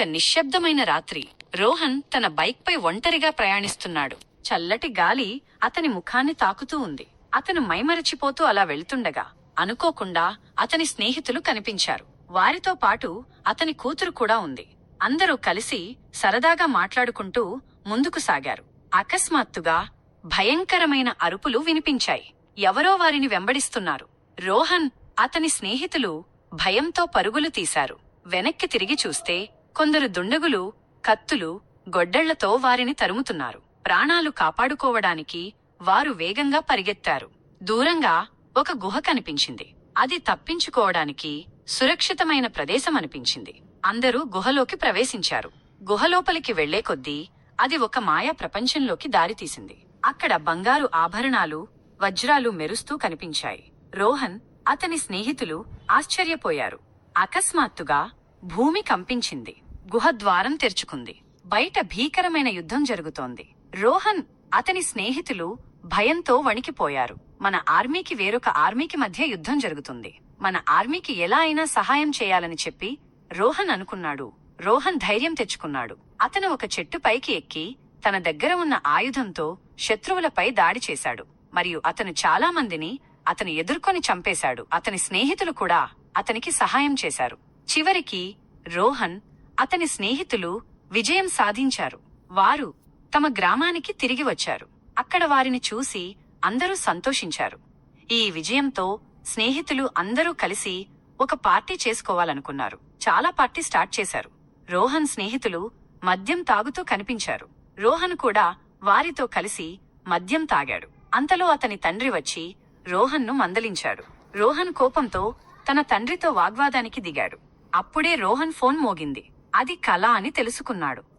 ఒక నిశ్శబ్దమైన రాత్రి రోహన్ తన బైక్పై ఒంటరిగా ప్రయాణిస్తున్నాడు. చల్లటి గాలి అతని ముఖాన్ని తాకుతూ ఉంది. అతను మైమరచిపోతూ అలా వెళ్తుండగా అనుకోకుండా అతని స్నేహితులు కనిపించారు. వారితో పాటు అతని కూతురు కూడా ఉంది. అందరూ కలిసి సరదాగా మాట్లాడుకుంటూ ముందుకు సాగారు. అకస్మాత్తుగా భయంకరమైన అరుపులు వినిపించాయి. ఎవరో వారిని వెంబడిస్తున్నారు. రోహన్ అతని స్నేహితులు భయంతో పరుగులు తీశారు. వెనక్కి తిరిగి చూస్తే కొందరు దుండగులు కత్తులు గొడ్డళ్ళతో వారిని తరుముతున్నారు. ప్రాణాలు కాపాడుకోవడానికి వారు వేగంగా పరిగెత్తారు. దూరంగా ఒక గుహ కనిపించింది. అది తప్పించుకోవడానికి సురక్షితమైన ప్రదేశం అనిపించింది. అందరూ గుహలోకి ప్రవేశించారు. గుహలోపలికి వెళ్ళే కొద్దీ అది ఒక మాయా ప్రపంచంలోకి దారితీసింది. అక్కడ బంగారు ఆభరణాలు వజ్రాలు మెరుస్తూ కనిపించాయి. రోహన్ అతని స్నేహితులు ఆశ్చర్యపోయారు. అకస్మాత్తుగా భూమి కంపించింది. గుహ ద్వారం తెరుచుకుంది. బయట భీకరమైన యుద్ధం జరుగుతోంది. రోహన్ అతని స్నేహితులు భయంతో వణికిపోయారు. మన ఆర్మీకి వేరొక ఆర్మీకి మధ్య యుద్ధం జరుగుతుంది. మన ఆర్మీకి ఎలా అయినా సహాయం చేయాలని చెప్పి రోహన్ అనుకున్నాడు. రోహన్ ధైర్యం తెచ్చుకున్నాడు. అతను ఒక చెట్టు పైకి ఎక్కి తన దగ్గర ఉన్న ఆయుధంతో శత్రువులపై దాడి చేశాడు. మరియు అతను చాలా మందిని అతను ఎదుర్కొని చంపేశాడు. అతని స్నేహితులు కూడా అతనికి సహాయం చేశారు. చివరికి రోహన్ అతని స్నేహితులు విజయం సాధించారు. వారు తమ గ్రామానికి తిరిగి వచ్చారు. అక్కడ వారిని చూసి అందరూ సంతోషించారు. ఈ విజయంతో స్నేహితులు అందరూ కలిసి ఒక పార్టీ చేసుకోవాలనుకున్నారు. చాలా పార్టీ స్టార్ట్ చేశారు. రోహన్ స్నేహితులు మద్యం తాగుతూ కనిపించారు. రోహన్ కూడా వారితో కలిసి మద్యం తాగాడు. అంతలో అతని తండ్రి వచ్చి రోహన్ను మందలించాడు. రోహన్ కోపంతో తన తండ్రితో వాగ్వాదానికి దిగాడు. అప్పుడే రోహన్ ఫోన్ మోగింది. అది కళ అని తెలుసుకున్నాడు.